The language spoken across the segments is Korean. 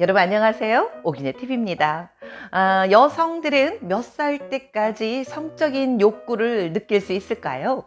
여러분 안녕하세요. 오기네 TV입니다. 아, 여성들은 몇 살 때까지 성적인 욕구를 느낄 수 있을까요?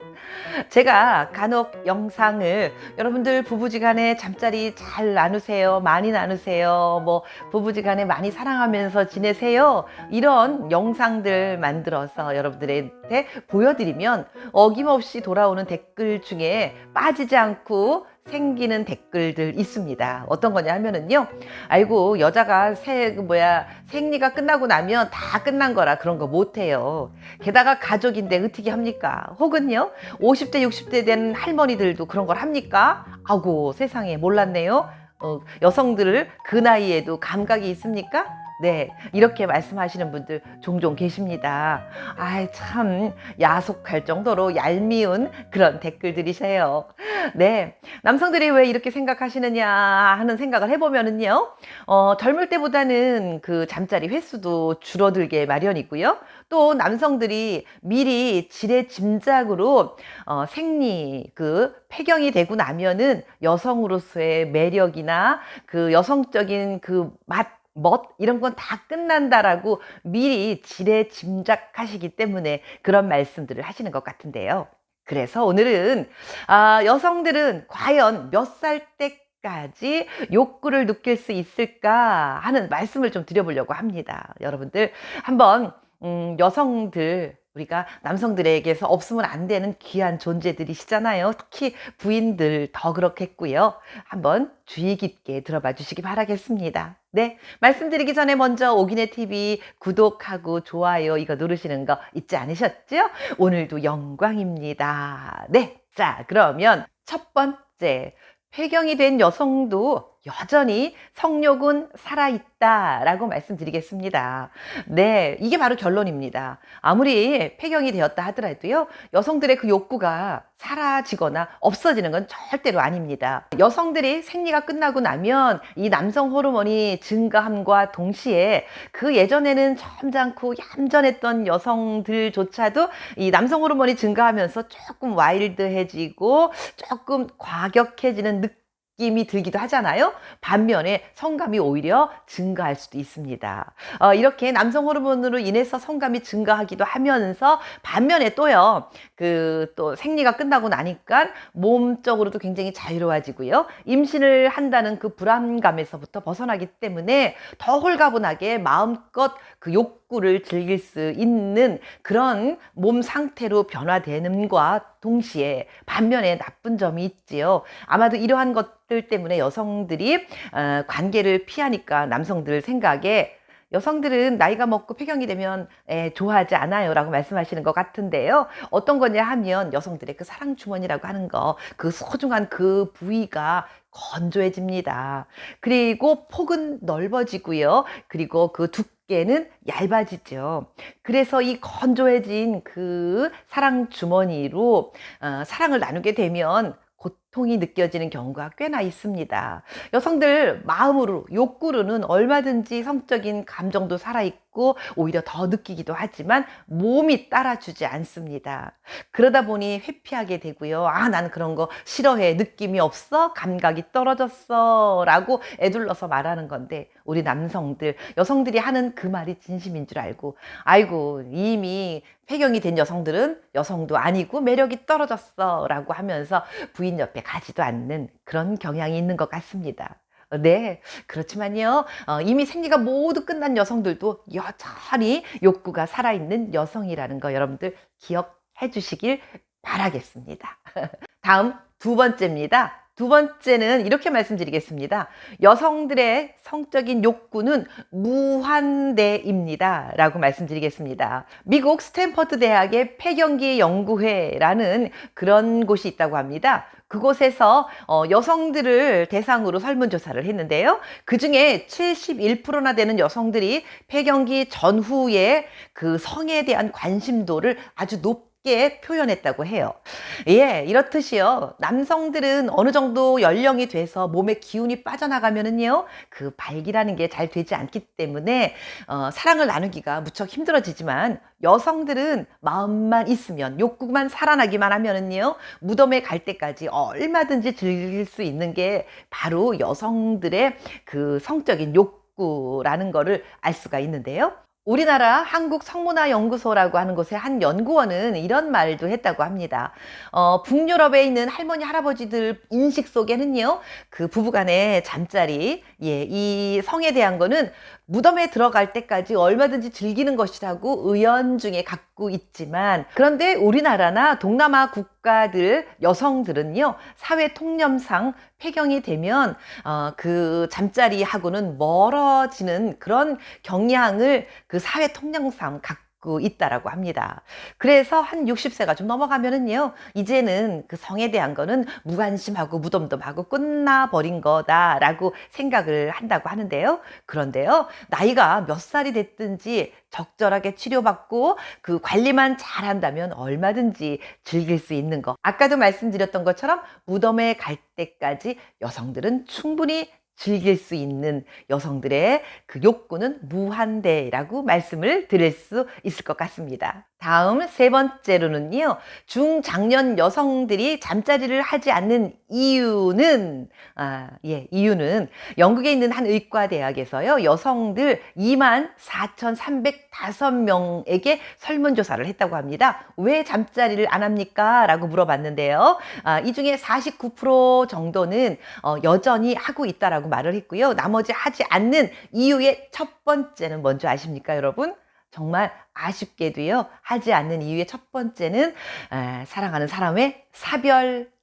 제가 간혹 영상을 여러분들 부부지간에 잠자리 잘 나누세요. 많이 나누세요. 뭐 부부지간에 많이 사랑하면서 지내세요. 이런 영상들 만들어서 여러분들한테 보여드리면 어김없이 돌아오는 댓글 중에 빠지지 않고 생기는 댓글들 있습니다. 어떤 거냐 하면은요. 아이고 여자가 새그 뭐야 생리가 끝나고 나면 다 끝난 거라 그런 거 못해요. 게다가 가족인데 어떻게 합니까? 혹은요 50대 60대 된 할머니들도 그런 걸 합니까? 아고 세상에 몰랐네요. 어, 여성들을 그 나이에도 감각이 있습니까? 네, 이렇게 말씀하시는 분들 종종 계십니다. 아, 참 야속할 정도로 얄미운 그런 댓글들이세요. 네, 남성들이 왜 이렇게 생각하시느냐 하는 생각을 해보면은요, 어, 젊을 때보다는 그 잠자리 횟수도 줄어들게 마련이고요. 또 남성들이 미리 지레 짐작으로 어, 생리 그 폐경이 되고 나면은 여성으로서의 매력이나 그 여성적인 그 맛, 멋 이런 건 다 끝난다라고 미리 지레 짐작하시기 때문에 그런 말씀들을 하시는 것 같은데요. 그래서 오늘은 아, 여성들은 과연 몇 살 때까지 욕구를 느낄 수 있을까 하는 말씀을 좀 드려보려고 합니다. 여러분들 한번 음, 여성들 우리가 남성들에게서 없으면 안 되는 귀한 존재들이시잖아요. 특히 부인들 더 그렇겠고요. 한번 주의 깊게 들어봐 주시기 바라겠습니다. 네, 말씀드리기 전에 먼저 오기네 TV 구독하고 좋아요 이거 누르시는 거 잊지 않으셨죠? 오늘도 영광입니다. 네, 자 그러면 첫 번째 폐경이 된 여성도 여전히 성욕은 살아있다라고 말씀드리겠습니다. 네, 이게 바로 결론입니다. 아무리 폐경이 되었다 하더라도요, 여성들의 그 욕구가 사라지거나 없어지는 건 절대로 아닙니다. 여성들이 생리가 끝나고 나면 이 남성 호르몬이 증가함과 동시에 그 예전에는 점잖고 얌전했던 여성들조차도 이 남성 호르몬이 증가하면서 조금 와일드해지고 조금 과격해지는 느낌 느낌이 들기도 하잖아요. 반면에 성감이 오히려 증가할 수도 있습니다. 어, 이렇게 남성 호르몬으로 인해서 성감이 증가하기도 하면서 반면에 또요, 그 또 생리가 끝나고 나니까 몸적으로도 굉장히 자유로워지고요. 임신을 한다는 그 불안감에서부터 벗어나기 때문에 더 홀가분하게 마음껏 그 욕 구를 즐길 수 있는 그런 몸 상태로 변화되는과 동시에 반면에 나쁜 점이 있지요. 아마도 이러한 것들 때문에 여성들이 어, 관계를 피하니까 남성들 생각에 여성들은 나이가 먹고 폐경이 되면 에, 좋아하지 않아요 라고 말씀하시는 것 같은데요. 어떤 거냐 하면 여성들의 그 사랑 주머니라고 하는 거, 그 소중한 그 부위가 건조해집니다. 그리고 폭은 넓어지고요. 그리고 그 두 께는 얇아지죠. 그래서 이 건조해진 그 사랑 주머니로 어, 사랑을 나누게 되면 고 통이 느껴지는 경우가 꽤나 있습니다. 여성들 마음으로, 욕구로는 얼마든지 성적인 감정도 살아있고 오히려 더 느끼기도 하지만 몸이 따라주지 않습니다. 그러다 보니 회피하게 되고요. 아, 난 그런 거 싫어해. 느낌이 없어. 감각이 떨어졌어. 라고 애둘러서 말하는 건데 우리 남성들, 여성들이 하는 그 말이 진심인 줄 알고 아이고, 이미 폐경이 된 여성들은 여성도 아니고 매력이 떨어졌어. 라고 하면서 부인 옆에 가지도 않는 그런 경향이 있는 것 같습니다. 네, 그렇지만요, 어, 이미 생리가 모두 끝난 여성들도 여전히 욕구가 살아있는 여성이라는 거 여러분들 기억해 주시길 바라겠습니다. 다음 두 번째입니다. 두 번째는 이렇게 말씀드리겠습니다. 여성들의 성적인 욕구는 무한대입니다. 라고 말씀드리겠습니다. 미국 스탠퍼드 대학의 폐경기 연구회라는 그런 곳이 있다고 합니다. 그곳에서 어, 여성들을 대상으로 설문조사를 했는데요. 그 중에 71%나 되는 여성들이 폐경기 전후에 그 성에 대한 관심도를 아주 높게 표현했다고 해요. 예, 이렇듯이요. 남성들은 어느 정도 연령이 돼서 몸에 기운이 빠져나가면은요, 그 발기라는 게 잘 되지 않기 때문에, 어, 사랑을 나누기가 무척 힘들어지지만, 여성들은 마음만 있으면, 욕구만 살아나기만 하면은요, 무덤에 갈 때까지 얼마든지 즐길 수 있는 게 바로 여성들의 그 성적인 욕구 욕구라는 거를 알 수가 있는데요. 우리나라 한국성문화연구소라고 하는 곳의 한 연구원은 이런 말도 했다고 합니다. 어, 북유럽에 있는 할머니, 할아버지들 인식 속에는요, 그 부부간의 잠자리, 예, 이 성에 대한 거는 무덤에 들어갈 때까지 얼마든지 즐기는 것이라고 의연 중에 갖고 있지만, 그런데 우리나라나 동남아 국가들 여성들은요, 사회 통념상 폐경이 되면, 어, 그 잠자리하고는 멀어지는 그런 경향을 그 사회 통념상 갖고 있다라고 합니다. 그래서 한 60세가 좀 넘어가면은요, 이제는 그 성에 대한 거는 무관심하고 무덤덤하고 끝나버린 거다라고 생각을 한다고 하는데요. 그런데요, 나이가 몇 살이 됐든지 적절하게 치료받고 그 관리만 잘한다면 얼마든지 즐길 수 있는 거. 아까도 말씀드렸던 것처럼 무덤에 갈 때까지 여성들은 충분히 즐길 수 있는 여성들의 그 욕구는 무한대라고 말씀을 드릴 수 있을 것 같습니다. 다음 세 번째로는요, 중장년 여성들이 잠자리를 하지 않는 이유는, 아, 예, 이유는 영국에 있는 한 의과대학에서요, 여성들 2만 4,305명에게 설문조사를 했다고 합니다. 왜 잠자리를 안 합니까? 라고 물어봤는데요. 아, 이 중에 49% 정도는 어, 여전히 하고 있다라고 말을 했고요. 나머지 하지 않는 이유의 첫 번째는 뭔지 아십니까, 여러분? 정말 아쉽게도요, 하지 않는 이유의 첫 번째는 에, 사랑하는 사람의 사별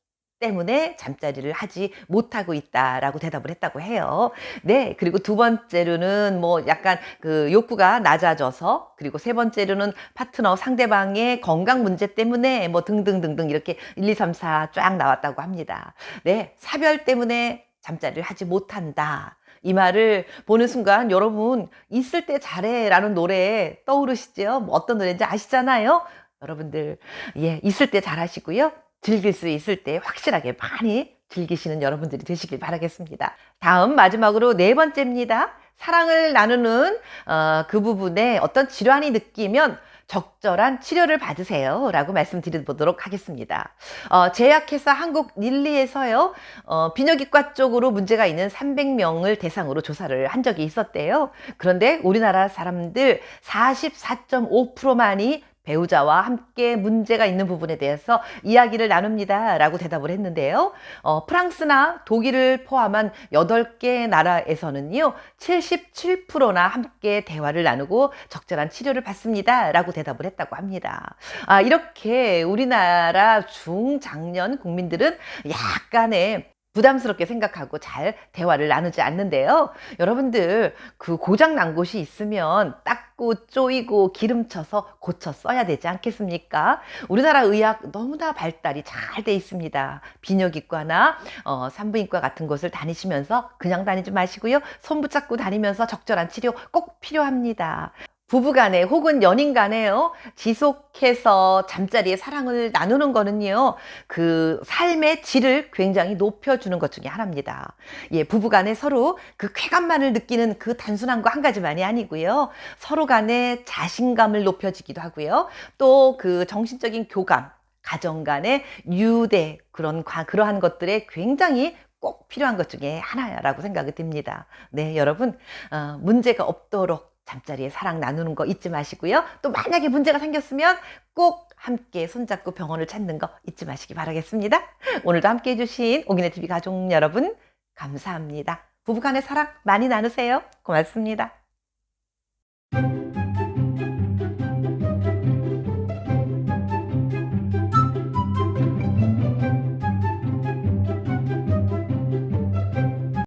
때문에 잠자리를 하지 못하고 있다라고 대답을 했다고 해요. 네. 그리고 두 번째로는 뭐 약간 그 욕구가 낮아져서 그리고 세 번째로는 파트너 상대방의 건강 문제 때문에 뭐 등등등등 이렇게 1, 2, 3, 4 쫙 나왔다고 합니다. 네. 사별 때문에 잠자리를 하지 못한다. 이 말을 보는 순간 여러분 있을 때 잘해 라는 노래 떠오르시죠? 뭐 어떤 노래인지 아시잖아요? 여러분들 예 있을 때 잘하시고요. 즐길 수 있을 때 확실하게 많이 즐기시는 여러분들이 되시길 바라겠습니다. 다음 마지막으로 네 번째입니다. 사랑을 나누는 어, 그 부분에 어떤 질환이 느끼면 적절한 치료를 받으세요. 라고 말씀드려보도록 하겠습니다. 어, 제약회사 한국 닐리에서요, 어, 비뇨기과 쪽으로 문제가 있는 300명을 대상으로 조사를 한 적이 있었대요. 그런데 우리나라 사람들 44.5%만이 배우자와 함께 문제가 있는 부분에 대해서 이야기를 나눕니다. 라고 대답을 했는데요. 어, 프랑스나 독일을 포함한 8개 나라에서는요, 77%나 함께 대화를 나누고 적절한 치료를 받습니다. 라고 대답을 했다고 합니다. 아, 이렇게 우리나라 중장년 국민들은 약간의 부담스럽게 생각하고 잘 대화를 나누지 않는데요. 여러분들 그 고장 난 곳이 있으면 닦고 쪼이고 기름쳐서 고쳐 써야 되지 않겠습니까? 우리나라 의학 너무나 발달이 잘 돼 있습니다. 비뇨기과나 어, 산부인과 같은 곳을 다니시면서 그냥 다니지 마시고요. 손 붙잡고 다니면서 적절한 치료 꼭 필요합니다. 부부간에 혹은 연인간에요 지속해서 잠자리에 사랑을 나누는 거는요 그 삶의 질을 굉장히 높여주는 것 중에 하나입니다. 예, 부부간에 서로 그 쾌감만을 느끼는 그 단순한 거 한 가지만이 아니고요 서로 간에 자신감을 높여주기도 하고요 또 그 정신적인 교감, 가정 간의 유대 그런 그러한 것들에 굉장히 꼭 필요한 것 중에 하나라고 생각이 듭니다. 네, 여러분 어, 문제가 없도록 잠자리에 사랑 나누는 거 잊지 마시고요. 또 만약에 문제가 생겼으면 꼭 함께 손잡고 병원을 찾는 거 잊지 마시기 바라겠습니다. 오늘도 함께 해주신 오기네 TV 가족 여러분 감사합니다. 부부간의 사랑 많이 나누세요. 고맙습니다.